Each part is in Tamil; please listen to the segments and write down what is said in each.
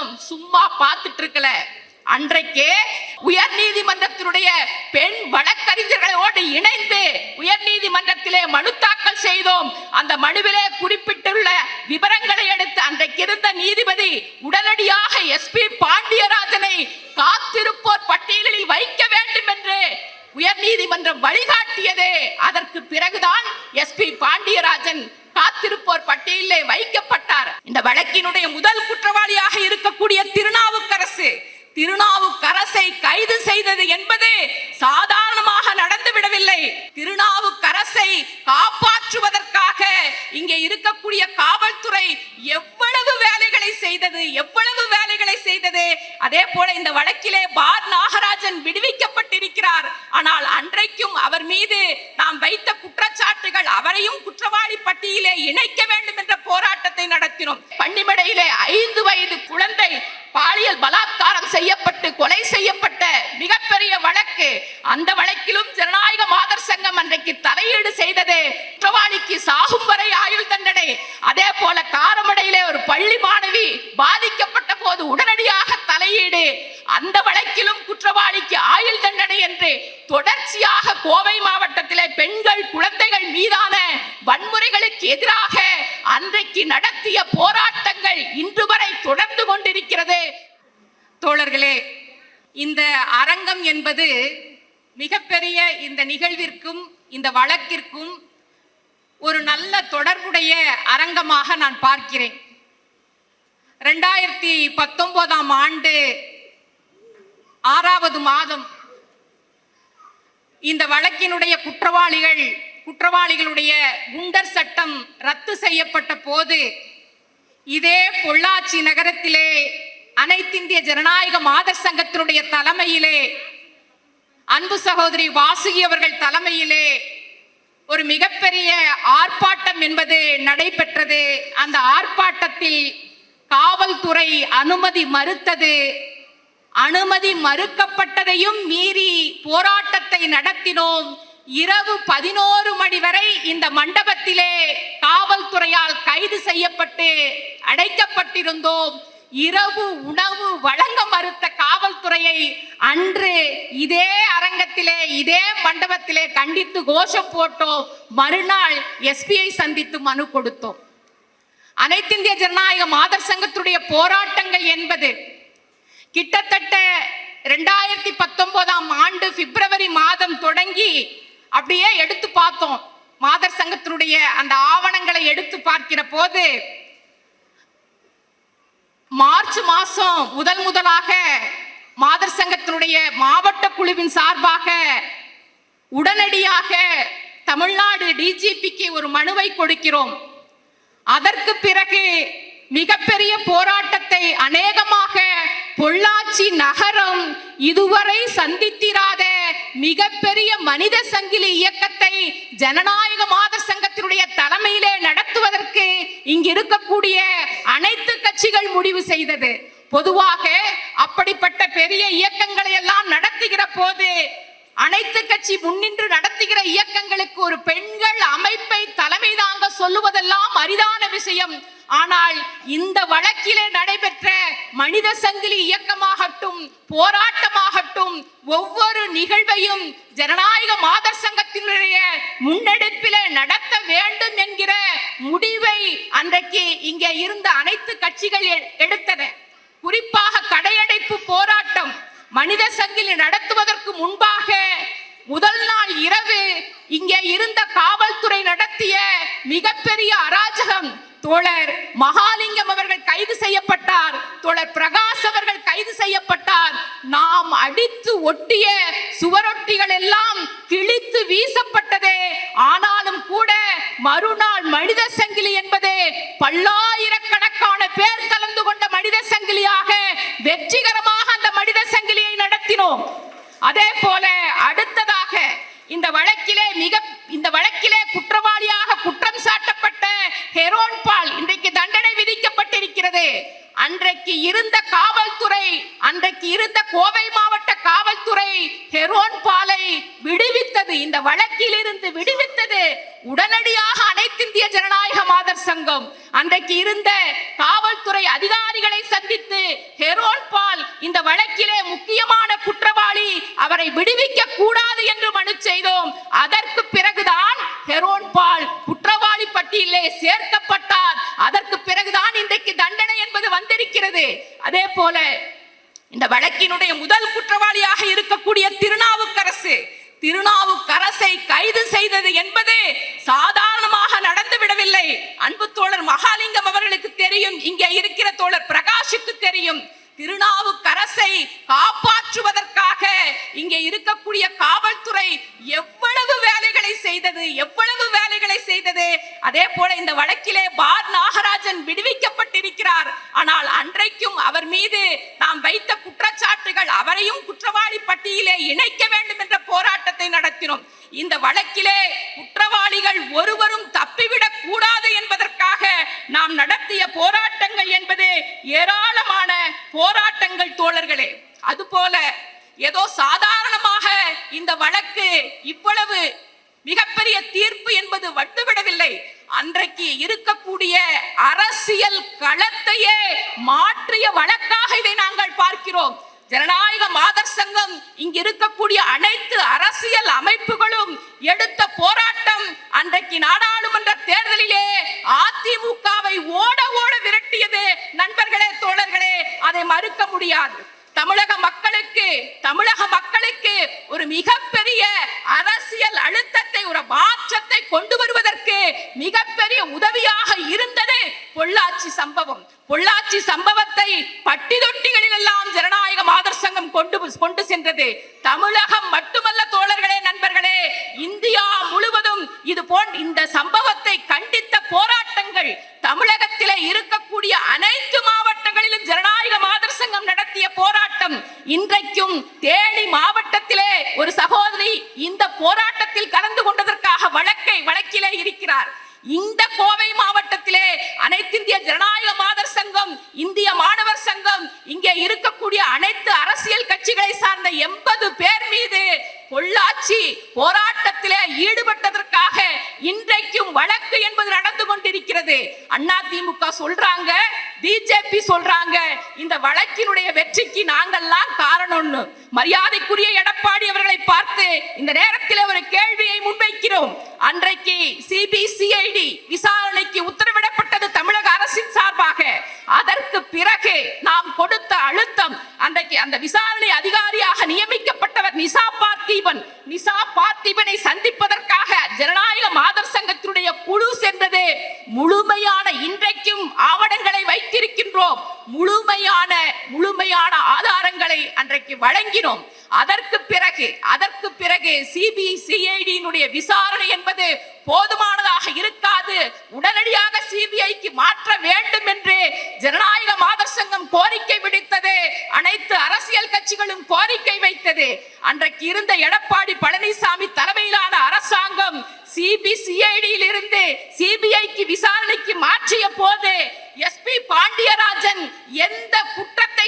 மாதர் சும்மா பார்த்துட்டு இருக்கல. அன்றைக்கே உயர் நீதிமன்றத்தினுடைய பெண் வழக்கறிஞர்களோடு இணைந்து உயர் நீதிமன்றத்திலே மனு தாக்கல் செய்தோம். அந்த மனுவிலே குறிப்பிட்டுள்ள விவரங்களை எடுத்து அன்றைக்கு இருந்த நீதிபதி உடனடியாக எஸ்பி பாண்டியராஜனை காத்திருப்போர் பட்டியலில் வைக்க வேண்டும் என்று உயர் நீதிமன்றம் வழிகாட்டியதே. அதற்கு பிறகுதான் எஸ்பி பாண்டியராஜன் காத்திருப்போர் பட்டியலில் வைக்கப்பட்டார். இந்த வழக்கினுடைய முதல் குற்றவாளியாக இருக்கக்கூடிய திருநாவுக்கர் திருநாவுக்கரசை கைது செய்தது என்பது சாதாரணமாக நடந்துவிடவில்லை திருநாவுக்கரசை காப்பாற்றுவதற்காக இங்கே இருக்கக்கூடிய காவல்துறை எவ்வளவு வேலைகளை செய்தது எவ்வளவு வேலைகளை செய்தது. அதே போல இந்த வழக்கிலே பார் நாகராஜன் விடுவிக்கப்பட்டிருக்கிறார். ஆனால் அன்றைக்கும் அவர் மீது நாம் வைத்த குற்றச்சாட்டுகள் அவரையும் குற்றவாளி பட்டியலே இணைக்க வேண்டும் என்ற போராட்டத்தை நடத்தினோம். பன்னிமடையிலே ஐந்து வயது குழந்தை பாலியல் பலாத்காரம் செய்யப்பட்டு கொலை செய்யப்பட்ட மிகப்பெரிய வழக்கு அந்த வழக்கிலும் ஜனநாயக மாதர் சங்கம் அன்றைக்கு தலையீடு செய்தது குற்றவாளிக்கு சாகும் வரை ஆயுள் தண்டனை. அதே போல காரமடையிலே ஒரு பள்ளி மாணவி பாதிக்கப்பட்ட போது உடனடியாக தலையீடு. அந்த வழக்கிலும் குற்றவாளிக்கு ஆயுள் தண்டனை என்று தொடர்ச்சியாக கோவை மாவட்டத்திலே பெண்கள் குழந்தைகள் மீதான வன்முறைகளுக்கு எதிராக அன்றைக்கு நடத்திய போராட்டங்கள் இன்று வரை தொடர்ந்து கொண்டிருக்கிறது. தோழர்களே இந்த அரங்கம் என்பது மிகப்பெரிய இந்த நிகழ்விற்கும் இந்த வழக்கிற்கும் ஒரு நல்ல தொடர்புடைய அரங்கமாக நான் பார்க்கிறேன். ரெண்டாயிரத்தி பத்தொன்பதாம் ஆண்டு ஆறாவது மாதம் இந்த வழக்கினுடைய குற்றவாளிகள் குற்றவாளிகளுடைய குண்டர் சட்டம் ரத்து செய்யப்பட்ட போது இதே பொள்ளாச்சி நகரத்திலே அனைத்திந்திய ஜனநாயக மாதர் சங்கத்தினுடைய தலைமையிலே அன்பு சகோதரி வாசுகி அவர்கள் தலைமையிலே ஒரு மிகப்பெரிய ஆர்ப்பாட்டம் என்பது நடைபெற்றது. அந்த ஆர்ப்பாட்டத்தில் காவல்துறை அனுமதி மறுத்தது. அனுமதி மறுக்கப்பட்டதையும் மீறி போராட்டத்தை நடத்தினோம். இரவு பதினோரு மணி வரை இந்த மண்டபத்திலே காவல்துறையால் கைது செய்யப்பட்டு அடைக்கப்பட்டிருந்தோம். இரவு உணவு வழங்க மறுத்த காவல்துறையை அன்று இதே அரங்கத்திலே இதே மண்டபத்திலே கண்டித்து கோஷம் போட்டோம். மறுநாள் எஸ்பியை சந்தித்து மனு கொடுத்தோம். அனைத்திந்திய ஜனநாயக மாதர் சங்கத்துடைய போராட்டங்கள் என்பது கிட்டத்தட்ட ரெண்டாயிரத்தி பத்தொன்பதாம் ஆண்டு பிப்ரவரி மாதம் தொடங்கி அப்படியே எடுத்து பார்த்தோம். மாதர் சங்கத்தினுடைய அந்த ஆவணங்களை எடுத்து பார்க்கிற போது மார்ச் மாசம் முதல் முதலாக மாதர் சங்கத்தினுடைய மாவட்ட குழுவின் சார்பாக உடனடியாக தமிழ்நாடு டிஜிபிக்கு ஒரு மனுவை கொடுக்கிறோம். அதற்கு பிறகு மிகப்பெரிய போராட்டத்தை அநேகமாக பொள்ளாச்சி நகரம் இதுவரை சந்தித்திராத மிகப்பெரிய மனித சங்கிலி இயக்கத்தை ஜனநாயக மாத சங்கத்தினுடைய தலைமையிலே நடத்துவதற்கு இங்கு இருக்கக்கூடிய அனைத்து கட்சிகள் முடிவு செய்தது. பொதுவாக அப்படிப்பட்ட பெரிய இயக்கங்களை எல்லாம் நடத்துகிற போது அனைத்து கட்சி முன்னின்று நடத்துகிற இயக்கங்களுக்கு ஒரு பெண்கள் அமைப்பை தலைமை தாங்க சொல்லுவதெல்லாம் அரிதான விஷயம். ஆனால் இந்த வழக்கிலே நடைபெற்ற மனித சங்கிலி இயக்கமாகட்டும் போராட்டமாகட்டும் ஒவ்வொரு நிகழ்வையும் ஜனநாயக மாதர் சங்கத்தினுடைய முன்னெடுப்பிலே நடத்த வேண்டும் என்கிற முடிவை அன்றைக்கு இங்கே இருந்த அனைத்து கட்சிகள் எ- எடுத்தன. குறிப்பாக கடையடைப்பு போராட்டம் மனித சங்கிலி நடத்துவதற்கு முன்பாக முதல் நாள் இரவு இங்கே இருந்த காவல்துறை நடத்திய மிகப்பெரிய அராஜகம் தோழர் மகாலிங்கம் அவர்கள் கைது செய்யப்பட்டார். தோழர் பிரகாஷ் அவர்கள் கைது செய்யப்பட்டார். நாம் அடித்து ஒட்டிய சுவரொட்டிகள் எல்லாம் கிழித்து வீசப்பட்டதே. ஆனாலும் கூட மறுநாள் மனித சங்கிலி என்பது பல்லாயிரக்கணக்கான பேர் கலந்து கொண்ட மனித சங்கிலியாக வெற்றிகரமாக அந்த மனித சங்கிலியை நடத்தினோம். அதே போல அடுத்ததாக இந்த வழக்கிலே மிக இந்த வழக்கிலே குற்றவாளி ஹெரோன்பால் இன்றைக்கு தண்டனை விதிக்கப்பட்டிருக்கிறது. அன்றைக்கு இருந்த காவல்துறை அன்றைக்கு இருந்த கோவை மாவட்ட காவல்துறை ஹெரோன் பாலை விடுவித்தது. இந்த வழக்கிலிருந்து விடுவித்தது உடனடியாக அனைத்திந்திய ஜனநாயக மாதர் சங்கம். அன்றைக்கு இருந்த காவல்துறை அதிகாரிகளை சந்தித்து ஹெரோன் பால் இந்த வழக்கிலே முக்கியமான குற்றவாளி அவரை விடுவிக்க கூடாது என்று மனு செய்தோம். அதற்கு பிறகுதான் ஹெரோன் பால் பட்டியலே சேர்க்கப்பட்டார். அதற்கு பிறகுதான் இன்றைக்கு தண்டனை என்பது வந்திருக்கிறது. அதே போல இந்த வழக்கினுடைய முதல் குற்றவாளியாக இருக்கக்கூடிய திருநாவுக்கரசு திருநாவுக்கரசை கைது செய்தது என்பது சாதாரணமாக நடந்து விடவில்லை. அன்பு தோழர் மகாலிங்கம் அவர்களுக்கு தெரியும் இங்கே இருக்கிற தோழர் பிரகாஷுக்கு தெரியும். திருநாவுக்கரசை காப்பா இங்கே இருக்கக்கூடிய காவல்துறை எவ்வளவு வேலைகளை செய்தது எவ்வளவு வேலைகளை செய்தது அதே போல இந்த வழக்கிலே பார் நாகராஜன் விடுவிக்கப்பட்டிருக்கிறார். ஆனால் அன்றைக்கும் அவர் மீது நாம் வைத்த குற்றச்சாட்டுகள் அவரையும் குற்றவாளி பட்டியலே இணைக்க வேண்டும் என்ற போராட்டத்தை நடத்தினோம். இந்த வழக்கிலே குற்றவாளிகள் ஒருவரும் தப்பிவிடக் கூடாது என்பதற்காக நாம் நடத்திய போராட்டங்கள் என்பது ஏராளமான போராட்டங்கள் தோழர்களே. அதுபோல ஏதோ சாதாரணமாக இந்த வழக்கு இவ்வளவு மிகப்பெரிய தீர்ப்பு என்பது வட்டுவிடவில்லை அன்றைக்கு இருக்கக்கூடிய அரசியல் களத்தையே மாற்றிய வழக்காக இதை நாங்கள் பார்க்கிறோம். ஜனநாயக மாதர் சங்கம் இங்கு இருக்கக்கூடிய அனைத்து அரசியல் அமைப்புகளும் எடுத்த போராட்டம் அன்றைக்கு நாடாளுமன்ற தேர்தலிலே அதிமுகவை ஓட ஓட விரட்டியது. நண்பர்களே தோழர்களே அதை மறுக்க முடியாது. தமிழக மக்களுக்கு தமிழக மக்களுக்கு ஒரு மிகப்பெரிய அரசியல் அழுத்தத்தை ஒரு மாற்றத்தை கொண்டு வருவதற்கு மிகப்பெரிய உதவியாக இருந்தது பொள்ளாச்சி சம்பவம். பொள்ளாச்சி சம்பவத்தை பட்டி தொட்டிகளில் எல்லாம் ஜனநாயக மாதர் சங்கம் கொண்டு கொண்டு சென்றது. தமிழகம் மட்டுமல்ல தோழர்களே நண்பர்களே இந்தியா முழுவதும் இது போன்ற இந்த சம்பவத்தை கண்டித்த போராட்டம் தமிழகத்திலே இருக்கக்கூடிய அனைத்து மாவட்டங்களிலும் ஜனநாயக மாதர் சங்கம் நடத்திய போராட்டம் இன்றைக்கும் தேனி மாவட்டத்திலே ஒரு சகோதரி இந்த போராட்டத்தில் கலந்து கொண்டதற்காக வழக்கை வழக்கிலே இருக்கிறார். இந்த கோவை மாவட்டத்தில் அனைத்திந்திய ஜனநாயக மாதர் சங்கம் இந்திய மாணவர் சங்கம் இங்கே இருக்கக்கூடிய அனைத்து அரசியல் கட்சிகளை சார்ந்த எண்பது பேர் மீது பொள்ளாச்சி போராட்டத்திலே ஈடுபட்டதற்காக இன்றைக்கும் வழக்கு என்பது நடந்து கொண்டிருக்கிறது அண்ணா திமுக சொல்றாங்க பிஜேபி சொல்றாங்க இந்த வழக்கினுடைய வெற்றிக்கு நாங்கள்லாம் மரியாதைக்குரிய எடப்பாடி அவர்களை பார்த்து இந்த நேரத்தில் ஒரு கேள்வியை முன்வைக்கிறோம். அன்றைக்கு சிபிசிஐடி விசாரணைக்கு உத்தரவிடப்பட்டது தமிழக அரசின் சார்பாக. அதற்கு பிறகு நாம் கொடுத்த அழுத்தம் அன்றைக்கு அந்த விசாரணை அதிகாரியாக நியமிக்கப்பட்டவர் நிசா பார்த்தீபன். நிசா பார்த்தீபனை சந்திப்பதற்காக ஜனநாயக மாதர் சங்கத்தினுடைய குழு சென்றது. முழுமையான இன்றைக்கும் ஆவணங்களை வைத்திருக்கின்றோம். முழுமையான முழுமையான ஆதாரங்களை அன்றைக்கு வழங்கினோம். அதற்கு பிறகு அதற்கு பிறகு சிபிசிஐடியினுடைய விசாரணை என்பது போதுமானதாக இருக்காது. உடனடியாக சிபிஐக்கு மாற்ற வேண்டும் என்று ஜனநாயக மாதர் சங்கம் கோரிக்கை விடுத்தது. அனைத்து அரசியல் கட்சிகளும் கோரிக்கை வைத்தது. அன்றைக்கு இருந்த எடப்பாடி பழனிசாமி தலைமையிலான அரசாங்கம் சிபிசிஐடியில் இருந்து சிபிஐக்கு விசாரணைக்கு மாற்றிய போது எஸ்பி பாண்டியராஜன் எந்த குற்றத்தை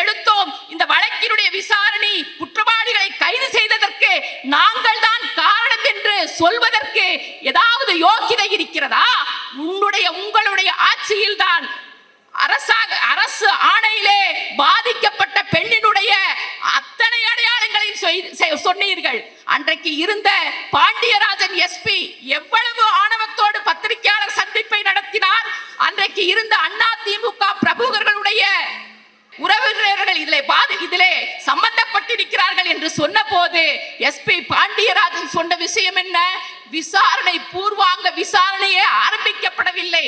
முன்முயற்சி எஸ்பி பாண்டியராஜன் சொன்ன விஷயம் என்ன? விசாரணை பூர்வாங்க விசாரணையே ஆரம்பிக்கப்படவில்லை.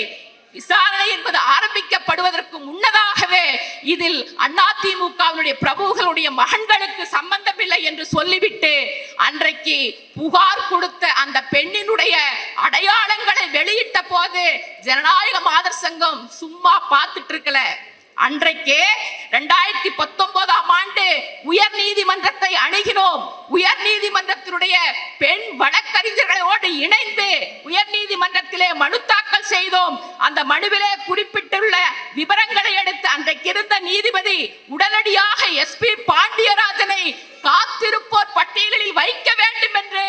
விசாரணை என்பது ஆரம்பிக்கப்படுவதற்கு முன்னதாகவே இதில் அதிமுகவினுடைய பிரபுகளுடைய மகன்களுக்கு சம்பந்தமில்லை என்று சொல்லிவிட்டு அன்றைக்கு புகார் கொடுத்த அந்த பெண்ணினுடைய அடையாளங்களை வெளியிட்ட போது ஜனநாயக மாதர் சங்கம் சும்மா பார்த்துட்டு இருக்கல. அன்றைக்கே ரெண்டாயிரத்தி பத்தொன்பதாம் ஆண்டு உயர் நீதிமன்றத்தை அணுகினோம். உயர் நீதிமன்றத்தினுடைய பெண் வழக்கறிஞர்களோடு இணைந்து உயர் நீதிமன்றத்திலே மனு தாக்கல் செய்தோம். அந்த மனுவிலே குறிப்பிட்டுள்ள விவரங்களை எடுத்து அன்றைக்கு இருந்த நீதிபதி உடனடியாக எஸ்பி பாண்டியராஜனை காத்திருப்போர் பட்டியலில் வைக்க வேண்டும் என்று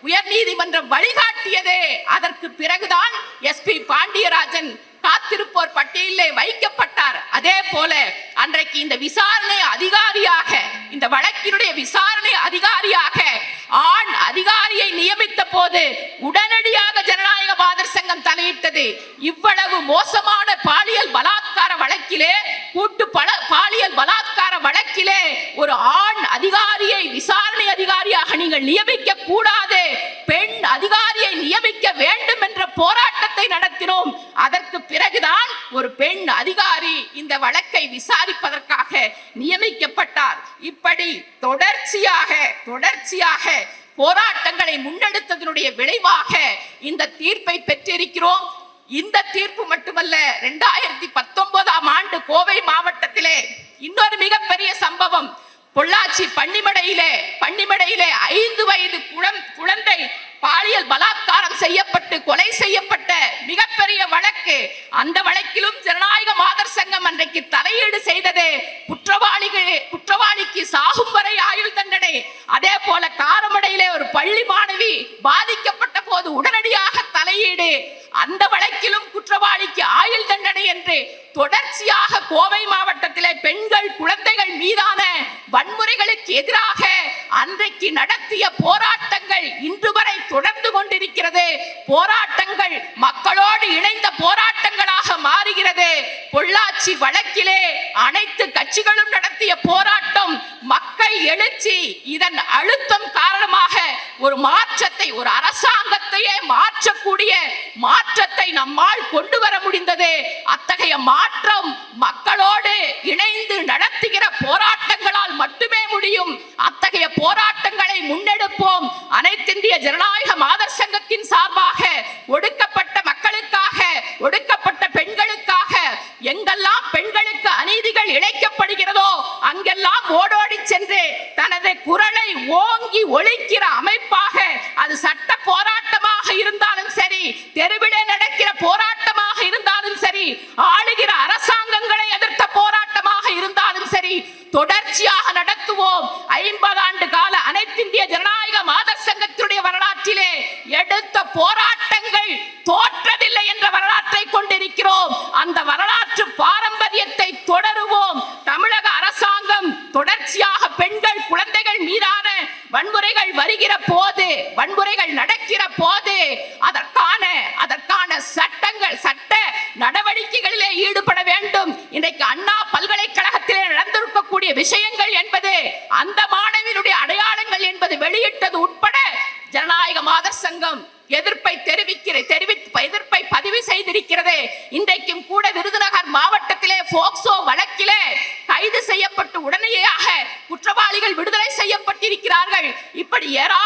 உயர் நீதிமன்றம் வழிகாட்டியதே. அதற்கு பிறகுதான் எஸ்பி பாண்டியராஜன் காத்திருப்போர் பட்டியலில் வைக்கப்பட்ட அதே போல அன்றைக்கு இந்த விசாரணை அதிகாரியாக இந்த வழக்கினுடைய விசாரணை அதிகாரியாக ஆண் அதிகாரியை நியமித்த போது உடனடியாக ஜனநாயக பாதர் சங்கம் தலையிட்டது. இவ்வளவு மோசமான பாலியல் பலாத்கார வழக்கிலே கூட்டு பல பாலியல் பலாத்கார வழக்கிலே ஒரு ஆண் அதிகாரியை விசாரணை அதிகாரியாக நீங்கள் நியமிக்க கூடாது. பெண் அதிகாரியை நியமிக்க வேண்டும் என்ற போராட்டத்தை நடத்தினோம். அதற்கு பிறகுதான் ஒரு பெண் அதிகாரி இந்த வழக்கை விசாரிப்பதற்காக நியமிக்கப்பட்டார். இப்படி தொடர்ச்சியாக தொடர்ச்சியாக போராட்டங்களை முன்னெடுத்ததனுடைய விளைவாக இந்த தீர்ப்பை பெற்றிருக்கிறோம். இந்த தீர்ப்பு மட்டுமல்ல இரண்டாயிரத்தி பத்தொன்பதாம் ஆண்டு கோவை மாவட்டத்திலே இன்னொரு மிகப்பெரிய சம்பவம். பொள்ளாச்சி பன்னிமடையிலே பன்னிமடையிலே ஐந்து வயது குழந்தை பாலியல் பலாத்காரம் செய்யப்பட்டு கொலை செய்யப்பட்ட மிகப்பெரிய வழக்கு அந்த வழக்கிலும் ஜனநாயக மாதர் சங்கம் அன்றைக்கு தலையீடு செய்தது குற்றவாளிகள் குற்றவாளிக்கு சாகும் வரை ஆயுள் தண்டனை. அதே போல காரமடையிலே ஒரு பள்ளி மாணவி பாதிக்கப்பட்ட போது உடனடியாக தலையீடு. அந்த வழக்கிலும் குற்றவாளிக்கு ஆயுள் தண்டனை என்று தொடர்ச்சியாக கோவை மாவட்டத்திலே பெண்கள் குழந்தைகள் மீதான வன்முறைகளுக்கு எதிராக அன்றைக்கு நடத்திய போராட்டங்கள் இன்று வரை தொடர்ந்து கொண்டிருக்கிறது. போராட்டங்கள் மக்களோடு இணைந்த போராட்டங்களாக மாறுகிறது. பொள்ளாச்சி வழக்கிலே அனைத்து கட்சிகளும் நடத்திய போராட்டம் மக்கள் எழுச்சி இதன் அழுத்தம் காரணமாக ஒரு மாற்றத்தை ஒரு அரசாங்கத்தையே மாற்றக்கூடிய மாற்றத்தை நம்மால் கொண்டு வர முடிந்தது. அத்தகைய மாற்றம் மக்களோடு இணைந்து நடத்துகிற போராட்டங்களால் மட்டுமே முடியும். அத்தகைய போராட்டங்களை முன்னெடுப்போம். அனைத்திந்திய ஜனநாயக மாதர் சங்கத்தின் சார்பாக ஒடுக்கப்பட்ட மக்களுக்காக ஒடுக்கப்பட்ட பெண்களுக்காக எங்கெல்லாம் பெண்களுக்கு அநீதிகள் இழைக்கப்படுகிறதோ அங்கெல்லாம் ஓடோடி சென்று தனது குரலை ஓங்கி ஒழிக்கிற அமைப்பாக அது சட்ட போராட்டமாக இருந்தாலும் சரி தெருவிலே நடக்கிற போராட்டமாக இருந்தாலும் சரி ஆளுகிற அரசாங்கங்களை எதிர்த்த போராட்டமாக இருந்தாலும் சரி தொடர்ச்சியாக நடத்துவோம் ஐம்பது ஆண்டு கால அனைத்திந்திய ஜனநாயக மாதர் சங்கத்தினுடைய வரலாற்றிலே எடுத்த போராட்டங்கள் தோற்றதில்லை என்ற வரலாற்றை கொண்டிருக்கிறோம். அந்த வரலாற்று பாரம்பரியத்தை தொடருவோம். தமிழக அரசாங்கம் தொடர்ச்சியாக பெண்கள் குழந்தைகள் மீதான வன்முறைகள் வருகிற போது வன்முறைகள் நடக்கிற போது அதற்கான அதற்கான சட்டங்கள் சட்ட நடவடிக்கைகளிலே ஈடுபட வேண்டும். இன்றைக்கு அண்ணா பல்கலைக்கழகத்திலே நடந்திருக்கக்கூடிய விஷயங்கள் என்பது அந்த மாணவியினுடைய அடையாளங்கள் என்பது வெளியிட்டது உட்பட ஜனநாயக மாதர் சங்கம் எதிர்ப்பை தெரிவிக்கிற தெரிவி எதிர்ப்பை பதிவு செய்திருக்கிறது. இன்றைக்கும் கூட விருதுநகர் மாவட்டத்திலே போக்சோ வழக்கிலே கைது செய்யப்பட்டு உடனடியாக குற்றவாளிகள் விடுதலை செய்யப்பட்டிருக்கிறார்கள். இப்படி ஏராளமான